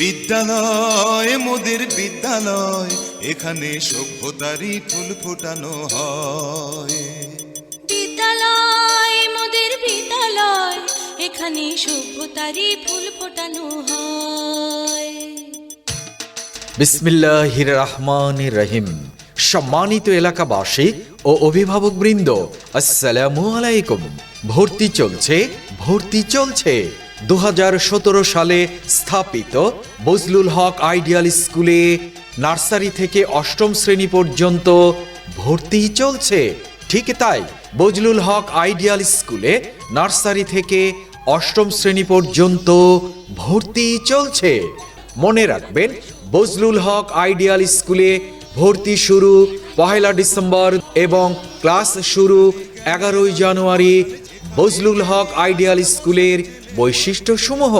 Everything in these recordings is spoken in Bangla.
বিদ্যালয় মোদের বিদ্যালয় এখানে সভ্যতারই ফুল ফোটানো হয়। বিদ্যালয় মোদের বিদ্যালয় এখানে সভ্যতারই ফুল ফোটানো হয়। বিসমিল্লাহির রহমান রহিম। সম্মানিত এলাকাবাসী ও অভিভাবকবৃন্দ আসসালামু আলাইকুম। ভর্তি চলছে ভর্তি চলছে। দু হাজার সতেরো সালে স্থাপিত বজলুল হক আইডিয়াল স্কুলে নার্সারি থেকে অষ্টম শ্রেণি পর্যন্ত ভর্তি চলছে। ঠিক তাই বজলুল হক আইডিয়াল স্কুলে নার্সারি থেকে অষ্টম শ্রেণি পর্যন্ত ভর্তি চলছে। মনে রাখবেন, বজলুল হক আইডিয়াল স্কুলে ভর্তি শুরু পহেলা ডিসেম্বর এবং ক্লাস শুরু এগারোই জানুয়ারি বজলুল হক আইডিয়াল স্কুলের বৈশিষ্ট্যসমূহ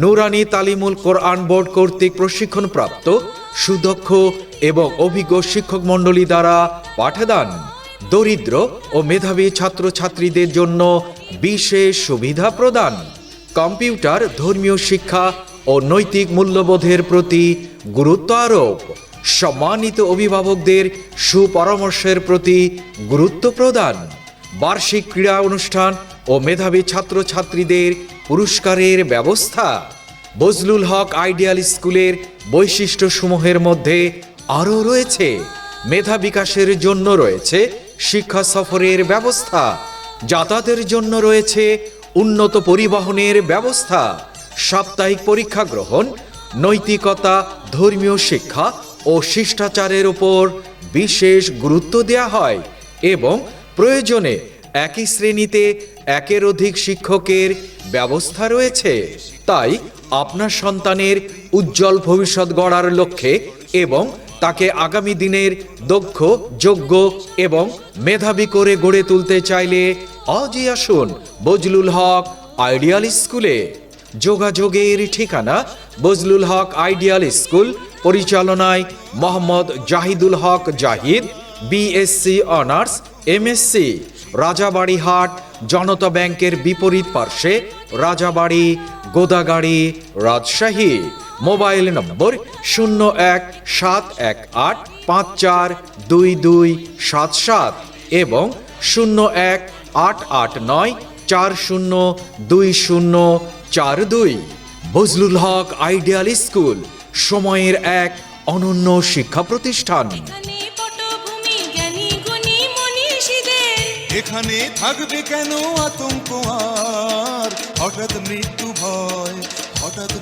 নুরানি তালিমুল কোরআন বোর্ড কর্তৃক প্রশিক্ষণপ্রাপ্ত, সুদক্ষ এবং অভিজ্ঞ শিক্ষক মণ্ডলী দ্বারা পাঠদান, দরিদ্র ও মেধাবী ছাত্রছাত্রীদের জন্য বিশেষ সুবিধা প্রদান, কম্পিউটার, ধর্মীয় শিক্ষা ও নৈতিক মূল্যবোধের প্রতি গুরুত্ব আরোপ, সম্মানিত অভিভাবকদের সুপরামর্শের প্রতি গুরুত্ব প্রদান। বার্ষিক ক্রীড়া অনুষ্ঠান ও মেধাবী ছাত্রছাত্রীদের পুরস্কারের ব্যবস্থা। বজলুল হক আইডিয়াল স্কুলের বৈশিষ্ট্যসমূহের মধ্যে আরও রয়েছে। মেধা বিকাশের জন্য রয়েছে শিক্ষা সফরের ব্যবস্থা। যাতায়াতের জন্য রয়েছে উন্নত পরিবহনের ব্যবস্থা। সাপ্তাহিক পরীক্ষা গ্রহণ, নৈতিকতা, ধর্মীয় শিক্ষা ও শিষ্টাচারের উপর বিশেষ গুরুত্ব দেওয়া হয় এবং প্রয়োজনে একই শ্রেণীতে একের অধিক শিক্ষকের ব্যবস্থা রয়েছে। তাই আপনার সন্তানের উজ্জ্বল ভবিষ্যৎ গড়ার লক্ষ্যে এবং তাকে আগামী দিনের দক্ষ, যোগ্য এবং মেধাবী করে গড়ে তুলতে চাইলে আজই আসুন বজলুল হক আইডিয়াল স্কুলে। যোগাযোগের ঠিকানা বজলুল হক আইডিয়াল স্কুল, পরিচালনায় Mohammad Jahidul Haque Jahid, BSc honours MSc Rajabari Hat Janata ব্যাংকের বিপরীত পার্শ্বে রাজাবাড়ি, গোদাগাড়ি, রাজশাহী। মোবাইল নম্বর শূন্য এক সাত এক আট পাঁচ চার দুই দুই সাত সাত এবং শূন্য এক আট আট নয় চার শূন্য দুই শূন্য চার দুই। বজলুল হক আইডিয়াল স্কুল, সময়ের এক অনন্য শিক্ষা প্রতিষ্ঠান এখানে থাকবে কেন আতঙ্ক আর? হঠাৎ মৃত্যু ভয় হঠাৎ